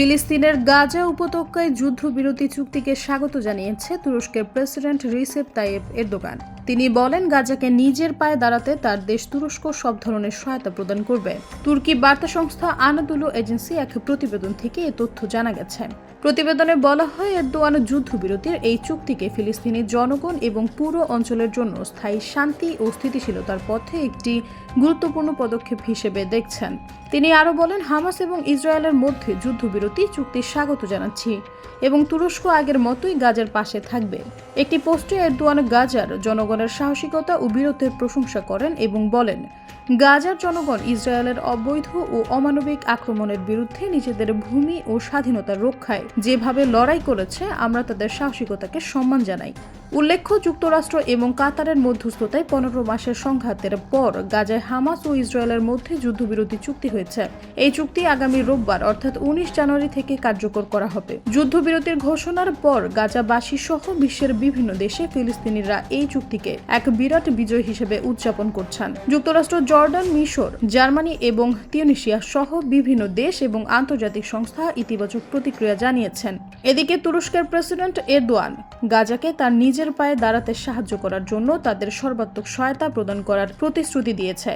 ফিলিস্তিনের গাজা উপত্যকায় যুদ্ধবিরতি চুক্তিকে স্বাগত জানিয়েছে তুরস্কের প্রেসিডেন্ট রিসেপ তাইয়েব এরদোগান। তিনি বলেন, গাজাকে নিজের পায়ে দাঁড়াতে তার দেশ তুরস্ক সব ধরনের সহায়তা প্রদান করবে। তুর্কি বার্তা সংস্থা আনাদুলু এজেন্সি এক প্রতিবেদন থেকে এ তথ্য জানা গেছে। প্রতিবেদনে বলা হয়, এরদোয়ান যুদ্ধবিরতির এই চুক্তিকে ফিলিস্তিনি জনগণ এবং পুরো অঞ্চলের জন্য স্থায়ী শান্তি ও স্থিতিশীলতার পথে একটি গুরুত্বপূর্ণ পদক্ষেপ হিসেবে দেখছেন। তিনি আরও বলেন, হামাস এবং ইসরায়েলের মধ্যে যুদ্ধবিরতি চুক্তি স্বাগত জানাচ্ছি এবং তুরস্ক আগের মতোই গাজার পাশে থাকবে। একটি পোস্টে এরদোয়ান গাজার জনগণের সাহসিকতা ও বীরত্বের প্রশংসা করেন এবং বলেন, গাজার জনগণ ইসরায়েলের অবৈধ ও অমানবিক আক্রমণের বিরুদ্ধে নিজেদের ভূমি ও স্বাধীনতা রক্ষায় যেভাবে লড়াই করেছে, আমরা তাদের সাহসিকতাকে সম্মান জানাই। উল্লেখ্য, যুক্তরাষ্ট্র এবং কাতারের মধ্যস্থতায় পনেরো মাসের সংঘাতের পর গাজায় হামাস ও ইসরায়েলের মধ্যে যুদ্ধবিরতি চুক্তি হয়েছে। এই চুক্তি আগামী রোববার, অর্থাৎ উনিশ জানুয়ারি থেকে কার্যকর করা হবে। যুদ্ধবিরতির ঘোষণার পর গাজাবাসী সহ বিশ্বের বিভিন্ন দেশে ফিলিস্তিনিরা এই চুক্তিকে এক বিরাট বিজয় হিসেবে উদযাপন করছেন। যুক্তরাষ্ট্র, জর্ডান, মিশর, জার্মানি এবং তিউনিশিয়া সহ বিভিন্ন দেশ এবং আন্তর্জাতিক সংস্থা ইতিবাচক প্রতিক্রিয়া জানিয়েছেন। এদিকে তুরস্কের প্রেসিডেন্ট এরদোয়ান গাজাকে তার নিজের পায়ে দাঁড়াতে সাহায্য করার জন্য তাদের সর্বাত্মক সহায়তা প্রদান করার প্রতিশ্রুতি দিয়েছে।